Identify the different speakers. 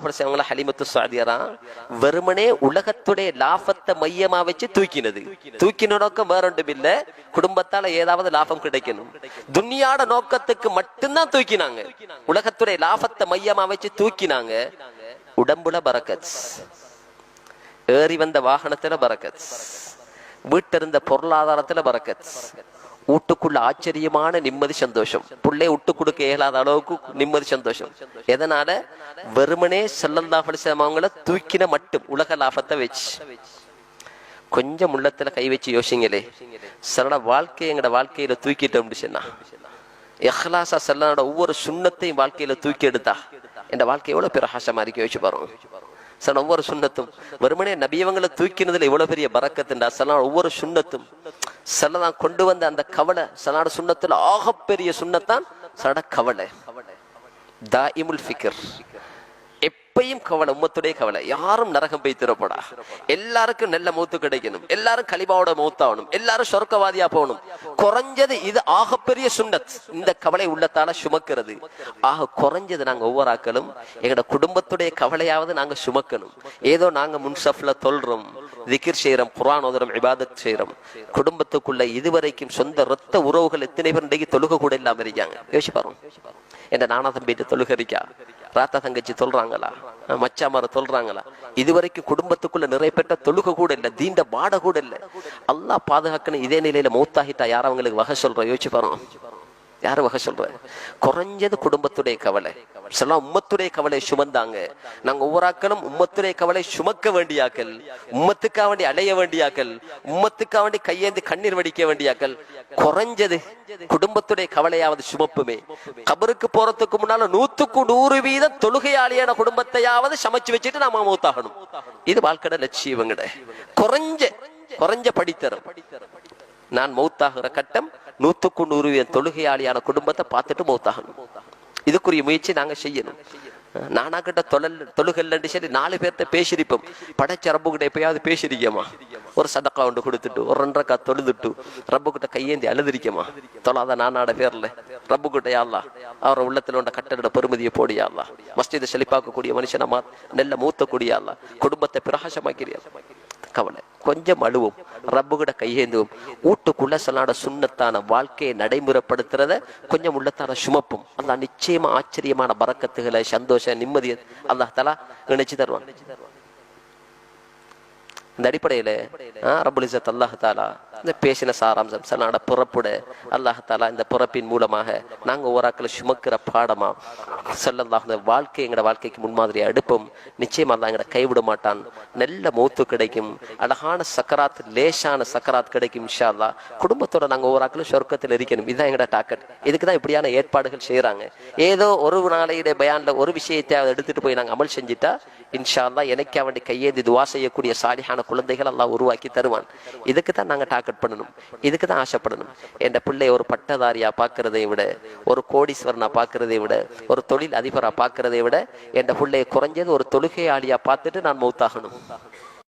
Speaker 1: செல்லல்லா அவங்கள ஹலிமத்து சாதியரா? வெறுமனே உலகத்துடைய லாபத்தை மையமா வச்சு தூக்கினது. தூக்கின நோக்கம் வேற ஒன்றும் இல்ல. குடும்பத்தால ஏதாவது லாபம் கிடைக்கணும். துன்யாட நோக்கத்துக்கு மட்டும்தான் தூக்கினாங்க. உலகத்துடைய லாபத்தை மையமா வச்சு தூக்கினாங்க. உடம்புல பரக்கத் ஏறி வந்த வாகனத்துல பரக்கத் வீட்டிருந்த பொருளாதாரத்துல பரக்கத் வீட்டுக்குள்ள ஆச்சரியமான நிம்மதி சந்தோஷம். பிள்ளை விட்டு கொடுக்க இயலாத அளவுக்கு நிம்மதி சந்தோஷம். எதனால? வெறுமனே செல்லல்லா அவங்கள தூக்கின மட்டும் உலக லாபத்தை வச்சு. கொஞ்சம் உள்ளத்துல கை வச்சு யோசிங்களே. சிலட வாழ்க்கையை எங்கட வாழ்க்கையில தூக்கிட்டோம் சொன்னா. எஹ்லாசா செல்லனோட ஒவ்வொரு சுண்ணத்தையும் வாழ்க்கையில தூக்கி எடுத்தா. என் வாழ்க்கை எவ்வளவு பிரகாசமா இருக்கு யோசிச்சு பாருங்க. சார் ஒவ்வொரு சுண்ணத்தும் வெறுமனே நபியவங்களை தூக்கினதுல இவ்வளவு பெரிய பறக்கத்துண்டா? சார் ஒவ்வொரு சுண்ணத்தும் செல்லதான் கொண்டு வந்த அந்த கவலை சலாட சுண்ணத்துல ஆகப்பெரிய சுண்ணத்தான் சட கவலை தா இமுல் ஃபிகர். எப்பயும் கவலை உம்மத்துடைய கவலை யாரும் நரகம் போய் திறப்படா. எல்லாருக்கும் நல்ல மூத்து கிடைக்கணும். எல்லாரும் கலிபாவோட மூத்தாகணும் எல்லாரும் சொர்க்கவாதியா போகணும். குறைஞ்சது இது ஆகப்பெரிய சுண்ணத். இந்த கவலை உள்ளத்தால சுமக்கிறது. ஆக குறைஞ்சது நாங்க ஒவ்வொரு ஆக்களும் எங்களோட குடும்பத்துடைய கவலையாவது நாங்க சுமக்கணும். ஏதோ நாங்க முன்சப்ல தொல்றோம். திகிர் செய்கிறோம் குரான் ஓதுறோம் இபாதத் செய்கிறோம் குடும்பத்துக்குள்ள இதுவரைக்கும் சொந்த ரத்த உறவுகள் எத்தனை பேர் இன்றைக்கு தொழுக கூட இல்லாம இருக்காங்க? யோசிச்சு பாருங்க. என் நானா தம்பிட்டு தொழுகரிக்கா ராத்தா தங்கச்சி சொல்றாங்களா மச்சாமார சொல்றாங்களா இதுவரைக்கும் குடும்பத்துக்குள்ள நிறைய பேர்ட்ட தொழுக கூட இல்லை தீண்ட பாட கூட இல்லை. அல்லா பாதுகாக்கணும். இதே நிலையில மூத்தாகிட்டா யார் அவங்களுக்கு வகை சொல்றோம் யோசிச்சு பாருங்க. யாரு வகை சொல்ற குறைஞ்சது குடும்பத்துடைய கவலை. சில உம்மத்துடைய கவலை சுமந்தாங்க. நாங்க ஒவ்வொரு ஆக்களும் உம்மத்துடைய கவலை சுமக்க வேண்டியாக்கள் உம்மத்துக்கா வேண்டி அலைய வேண்டியாக்கள் உம்மத்துக்காக வேண்டி கையேந்து கண்ணீர் வடிக்க வேண்டியாக்கள் குறைஞ்சது குடும்பத்துடைய கவலையாவது சுமப்புமே. கபருக்கு போறதுக்கு முன்னால நூத்துக்கு நூறு வீதம் தொழுகையாளியான குடும்பத்தையாவது சமைச்சு வச்சுட்டு நாம மூத்தாகணும். இது வாழ்க்கை லட்சியவங்கட குறைஞ்ச குறைஞ்ச படித்தரும். நான் மௌத்தாகிற கட்டம் நூத்துக்கு நூறு என் தொழுகையாளியான குடும்பத்தை பார்த்துட்டு மௌத்தாகணும். இதுக்குரிய முயற்சி நாங்க செய்யணும். நானா கிட்ட தொழல் தொழுகல்லன்னு சரி நாலு பேர்த்த பேசியிருப்போம். படைச்ச ரப்பு கிட்ட எப்பயாவது பேசியிருக்கேம்மா ஒரு சதக்கா ஒன்று கொடுத்துட்டு ஒரு ரெண்டரைக்கா தொழுதுட்டு ரப்பு கிட்ட கையேந்தி அழுதுரிக்கமா தொழாத நானாட பேர்ல. ரப்பு கிட்ட யாழ்லா அவரை உள்ளத்துல உண்ட கட்டட பெருமதியை போடியாள்லா மஸ்ஜிதை செழிப்பாக்கக்கூடிய மனுஷனை மா நெல்ல மூத்தக்கூடியாள்லா குடும்பத்தை பிரகாசமாக்கிறியா கவலை கொஞ்சம் அழுவும். ரப்புகிட கையேந்துவோம். வீட்டுக்குள்ள சலாட சுண்ணத்தான வாழ்க்கையை நடைமுறைப்படுத்துறத கொஞ்சம் உள்ளத்தான சுமப்பும். அல்லா நிச்சயமா ஆச்சரியமான பறக்கத்துகளை சந்தோஷம் நிம்மதி அல்லாஹ் தலா நினைச்சு தருவான். இந்த அடிப்படையில ரபுல் இசத் அல்லாஹ் தாலா இந்த பேசின சாராம்சம். சலாட பிறப்புட அல்லாஹ் தாலா இந்த பிறப்பின் மூலமாக நாங்கள் ஓராக்களை சுமக்கிற பாடமா சொல்லல்லாஹ் இந்த வாழ்க்கை எங்களோட வாழ்க்கைக்கு முன்மாதிரியை அடுப்போம் நிச்சயமா தான் எங்கட கைவிட மாட்டான். நல்ல மௌத்து கிடைக்கும் அழகான சக்கராத் லேசான சக்கராத் கிடைக்கும் இன்ஷா குடும்பத்தோட நாங்க ஓராக்களும் சொர்க்கத்தில் இருக்கணும் இதுதான் எங்களோட டாக்கெட் இதுக்கு தான் இப்படியான ஏற்பாடுகள் செய்யறாங்க ஏதோ ஒரு நாளையுடைய பயானில் ஒரு விஷயத்தை அதை எடுத்துட்டு போய் நாங்கள் அமல் செஞ்சுட்டா இன்ஷா அல்லாஹ் எனக்கு அவன் கையேந்தி துவா செய்யக்கூடிய சாலிஹான குழந்தைகள் எல்லாம் உருவாக்கி தருவான். இதுக்கு தான் நாங்கள் டாக்கெட் பண்ணணும் இதுக்கு தான் ஆசைப்படணும். என் பிள்ளை ஒரு பட்டதாரியா பார்க்கறதை விட ஒரு கோடீஸ்வரனா பார்க்கறதை விட ஒரு தொழில் அதிபரா பார்க்கறதை விட என் பிள்ளையை குறைஞ்சது ஒரு தொழுகையாளியா பார்த்துட்டு நான் மௌத்தாகணும்.